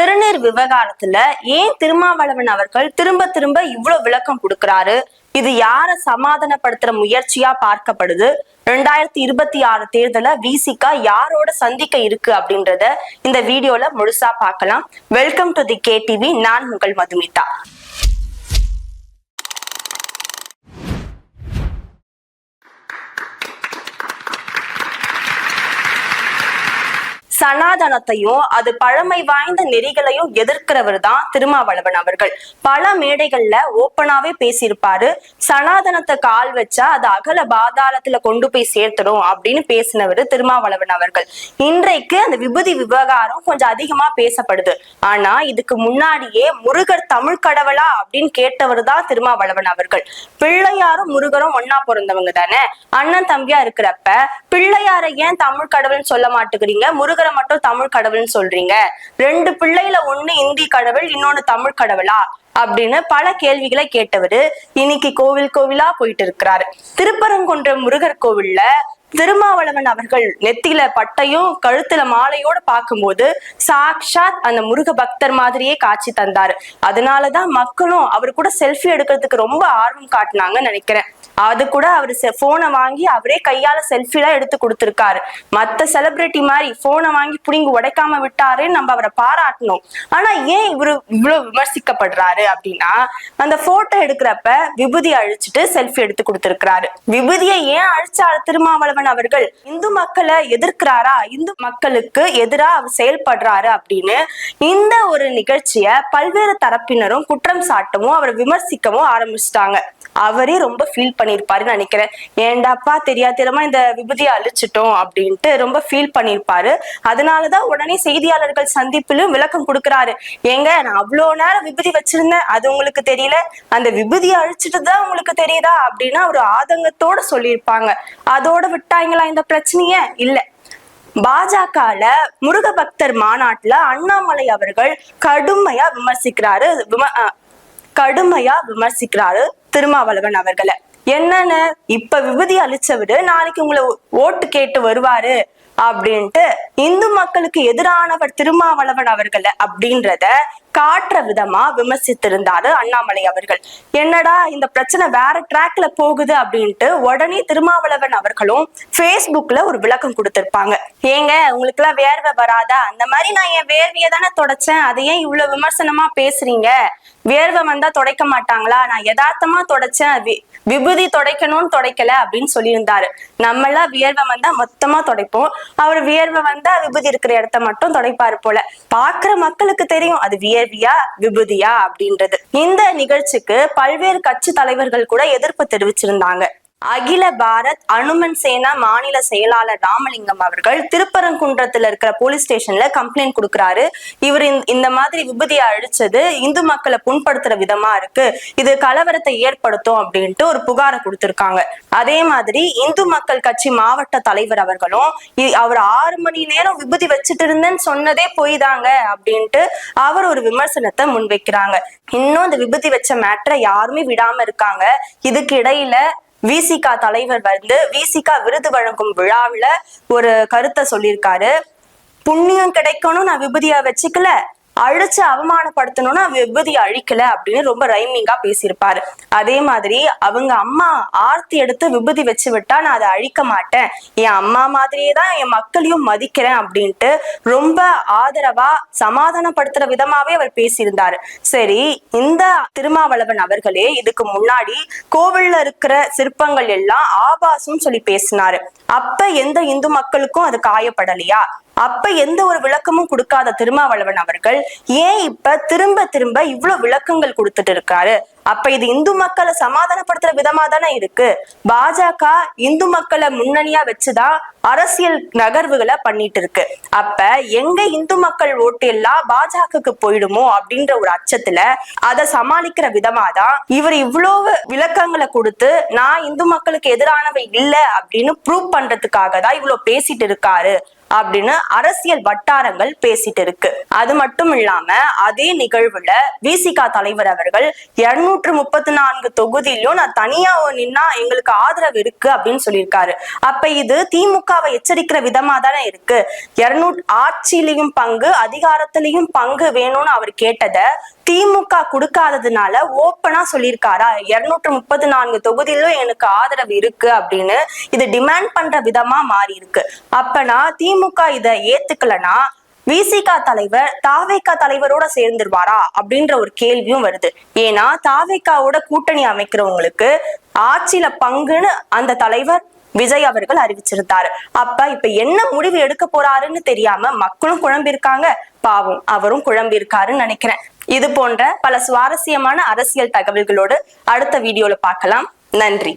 திருநீர் விவகாரத்துல ஏன் திருமாவளவன் அவர்கள் திரும்ப திரும்ப இவ்வளவு விளக்கம் கொடுக்கிறாரு? இது யார சமாதானப்படுத்துற முயற்சியா பார்க்கப்படுது? ரெண்டாயிரத்தி இருபத்தி ஆறு தேர்தல விசிகா யாரோட சந்திக்க இருக்கு அப்படின்றத இந்த வீடியோல முழுசா பார்க்கலாம். Welcome to the K TV நான் உங்கள் மதுமிதா. சனாதனத்தையும் அது பழமை வாய்ந்த நெறிகளையும் எதிர்க்கிறவர் தான் திருமாவளவன் அவர்கள். பல மேடைகள்ல ஓப்பனாவே பேசியிருப்பாரு. சனாதனத்தை கால் வச்சா அது அகல பாதாளத்துல கொண்டு போய் சேர்த்துடும் அப்படின்னு பேசினவர் திருமாவளவன் அவர்கள். இன்றைக்கு அந்த விபூதி விவகாரம் கொஞ்சம் அதிகமா பேசப்படுது. ஆனா இதுக்கு முன்னாடியே முருகர் தமிழ் கடவுளா அப்படின்னு கேட்டவர் தான் திருமாவளவன் அவர்கள். பிள்ளையாரும் முருகரும் ஒன்னா பிறந்தவங்க தானே? அண்ணன் தம்பியா இருக்கிறப்ப பிள்ளையார ஏன் தமிழ் கடவுள்னு சொல்ல மாட்டேங்கிறீங்க முருகரை மட்டும் தமிழ் கடவுள்னு சொல்றீங்க. ரெண்டு பிள்ளையில ஒண்ணு இந்தி கடவுள் இன்னொன்னு தமிழ் கடவுளா? அப்படின்னு பல கேள்விகளை கேட்டவரு இன்னைக்கு கோவில் கோவிலா போயிட்டு இருக்கிறாரு திருப்பரங்குன்ற முருகர் கோவில்ல திருமாவளவன் அவர்கள் நெத்தியில பட்டையும் கழுத்துல மாலையோட பார்க்கும்போது சாக்ஷாத் அந்த முருக பக்தர் மாதிரியே காட்சி தந்தாரு. அதனாலதான் மக்களும் அவர் கூட செல்ஃபி எடுக்கிறதுக்கு ரொம்ப ஆர்வம் காட்டினாங்கன்னு நினைக்கிறேன். அது கூட அவர் போனை வாங்கி அவரே கையால செல்ஃபி எல்லாம் எடுத்து கொடுத்திருக்காரு. மத்த செலிபிரிட்டி மாதிரி போனை வாங்கி புடிங்கி உடைக்காம விட்டாருன்னு நம்ம அவரை பாராட்டணும். ஆனா ஏன் இவரு இவ்வளவு விமர்சிக்கப்படுறாரு அப்படின்னா அந்த போட்டோ எடுக்கிறப்ப விபூதி அழிச்சிட்டு செல்ஃபி எடுத்து கொடுத்திருக்கிறாரு. விபூதியை ஏன் அழிச்சார் திருமாவளவன் அவர்கள்? இந்து மக்களை எதிர்க்கிறாரா? இந்து மக்களுக்கு எதிராக அவர் செயல்படுறாரு அப்படின்னு இந்த ஒரு நிகழ்ச்சிய பல்வேறு தரப்பினரும் குற்றம் சாட்டவும் அவரை விமர்சிக்கவும் ஆரம்பிச்சிட்டாங்க. அவரே ரொம்ப ஃபீல் பண்ணியிருப்பாருன்னு நினைக்கிறேன். ஏண்டாப்பா தெரியாதரமா இந்த விபூதியை அழிச்சிட்டோம் அப்படின்ட்டு ரொம்ப ஃபீல் பண்ணியிருப்பாரு அதனாலதான் உடனே செய்தியாளர்கள் சந்திப்பிலும் விளக்கம் கொடுக்குறாரு. ஏங்க நான் அவ்வளோ நேரம் விபூதி வச்சிருந்தேன் அது உங்களுக்கு தெரியல? அந்த விபூதியை அழிச்சிட்டு தான் உங்களுக்கு தெரியுதா? அப்படின்னா ஒரு ஆதங்கத்தோட சொல்லியிருப்பாங்க. அதோட விட்டாங்களா இந்த பிரச்சனைய? இல்ல. பாஜகல முருக பக்தர் மாநாட்டுல அண்ணாமலை அவர்கள் கடுமையா விமர்சிக்கிறாரு விம- கடுமையா விமர்சிக்கிறாரு. திருமாவளவன் அவர்களை. என்னன்னு இப்ப விபூதி அழிச்சவரு நாளைக்கு உங்களை ஓட்டு கேட்டு வருவாரு அப்படின்ட்டு இந்து மக்களுக்கு எதிரானவர் திருமாவளவன் அவர்களை அப்படின்றத காட்டுற விதமா விமர்சித்திருந்தாரு அண்ணாமலை அவர்கள். என்னடா இந்த பிரச்சனை வேற ட்ராக்ல போகுது அப்படின்ட்டு உடனே திருமாவளவன் அவர்களும் ஃபேஸ்புக்ல ஒரு விளக்கம் கொடுத்திருப்பாங்க. ஏங்க உங்களுக்கு எல்லாம் வேர்வை வராதா? அந்த மாதிரி நான் என் வேர்வையை தானே தொடச்சேன். அதை ஏன் இவ்வளவு விமர்சனமா பேசுறீங்க? வேர்வை வந்தா துடைக்க மாட்டாங்களா? நான் யதார்த்தமா தொடச்சேன். வி- விபூதி தொடைக்கணும்னு தொடைக்கல அப்படின்னு சொல்லியிருந்தாரு. நம்ம எல்லாம் வியர்வை வந்தா மொத்தமா தொடைப்போம். அவர் வியர்வை வந்தா விபூதி இருக்கிற இடத்த மட்டும் தொடைப்பாரு போல. பாக்குற மக்களுக்கு தெரியும். அது வியர் வியர்வியா விபூதியா அப்படின்றது. இந்த நிகழ்ச்சிக்கு பல்வேறு கட்சி தலைவர்கள் கூட எதிர்ப்பு தெரிவிச்சிருந்தாங்க. அகில பாரத் அனுமன் சேனா மாநில செயலாளர் ராமலிங்கம் அவர்கள் திருப்பரங்குன்றத்துல இருக்கிற போலீஸ் ஸ்டேஷன்ல கம்ப்ளைண்ட் கொடுக்கறாரு. இவர் இந்த- மாதிரி விபூதியை அழிச்சது இந்து மக்களை புண்படுத்துற விதமா இருக்கு. இது கலவரத்தை ஏற்படுத்தும் அப்படின்ட்டு ஒரு புகாரை கொடுத்திருக்காங்க. அதே மாதிரி இந்து மக்கள் கட்சி மாவட்ட தலைவர் அவர்களும் இ- அவர் ஆறு மணி நேரம் விபூதி வச்சுட்டு இருந்தேன்னு சொன்னதே போய்தாங்க அப்படின்ட்டு அவர் ஒரு விமர்சனத்தை முன்வைக்கிறாங்க. இன்னும் இந்த விபூதி வச்ச மேட்டரை யாருமே விடாம இருக்காங்க. இதுக்கு இடையில விசிகா தலைவர் வந்து விசிகா விருது வழங்கும் விழாவில் ஒரு கருத்தை சொல்லியிருக்காரு. புண்ணியம் கிடைக்கணும் நான் விபூதியா வச்சுக்கல. அழிச்சு அவமானப்படுத்தணும்னா விபூதி அழிக்கல அப்படின்னு ரொம்ப ரைமிங்கா பேசியிருப்பாரு. அதே மாதிரி அவங்க அம்மா ஆர்த்தி எடுத்து விபூதி வச்சு விட்டா நான் அதை அழிக்க மாட்டேன். என் அம்மா மாதிரியே தான் என் மக்களையும் மதிக்கிறேன் அப்படின்ட்டு ரொம்ப ஆதரவா சமாதானப்படுத்துற விதமாவே அவர் பேசியிருந்தாரு. சரி இந்த திருமாவளவன் அவர்களே இதுக்கு முன்னாடி கோவில்ல இருக்கிற சிற்பங்கள் எல்லாம் ஆபாசம் சொல்லி பேசினாரு. அப்ப எந்த இந்து மக்களுக்கும் அது காயப்படலையா? அப்ப எந்த ஒரு விளக்கமும் கொடுக்காத திருமாவளவன் அவர்கள் ஏன் இப்ப திரும்ப திரும்ப இவ்வளவு விளக்கங்கள் கொடுத்துட்டு இருக்காரு? அப்ப இது இந்து மக்களை சமாதானப்படுத்துற விதமா தானே இருக்கு? பாஜக இந்து மக்களை முன்னணியா வச்சுதான் அரசியல் நகர்வுகளை பண்ணிட்டு இருக்கு. அப்ப எங்க இந்து மக்கள் ஓட்டு எல்லாம் பாஜகவுக்கு போயிடுமோ? அப்படின்ற ஒரு அச்சத்துல அதை சமாளிக்கிற விதமா தான் இவர் இவ்வளவு விளக்கங்களை கொடுத்து நான் இந்து மக்களுக்கு எதிரானவை இல்லை அப்படின்னு ப்ரூவ் பண்றதுக்காக தான் இவ்வளவு பேசிட்டு இருக்காரு. அப்படின்னு அரசியல் வட்டாரங்கள் பேசிட்டு இருக்கு. அது மட்டும் இல்லாம அதே நிகழ்வுல விசிகா தலைவர் அவர்கள் இருநூற்று முப்பத்தி நான்கு தொகுதியிலும் நான் தனியா நின்னா எங்களுக்கு ஆதரவு இருக்கு அப்படின்னு சொல்லியிருக்காரு. அப்ப இது திமுகவை எச்சரிக்கிற விதமா தானே இருக்கு. இருநூறு ஆட்சியிலையும் பங்கு அதிகாரத்திலையும் பங்கு வேணும்னு அவர் கேட்டதை திமுக கொடுக்காததுனால ஓப்பனா சொல்லியிருக்காரா? இருநூற்று முப்பத்தி நான்கு தொகுதியிலும் எனக்கு ஆதரவு இருக்கு அப்படின்னு இது டிமாண்ட் பண்ற விதமா மாறி இருக்கு. அப்பனா திமுக இதை ஏத்துக்கலனா விசிகா தலைவர் தாவேகா தலைவரோட சேர்ந்துருவாரா அப்படின்ற ஒரு கேள்வியும் வருது. ஏன்னா தாவேகாவோட கூட்டணி அமைக்கிறவங்களுக்கு ஆட்சியில பங்குன்னு அந்த தலைவர் விஜய் அவர்கள் அறிவிச்சிருந்தாரு. அப்ப இப்ப என்ன முடிவு எடுக்க போறாருன்னு தெரியாம மக்களும் குழம்பிருக்காங்க பாவம் அவரும் குழம்பிருக்காருன்னு நினைக்கிறேன். இது போன்ற பல சுவாரஸ்யமான அரசியல் தகவல்களோடு அடுத்த வீடியோல பார்க்கலாம். நன்றி.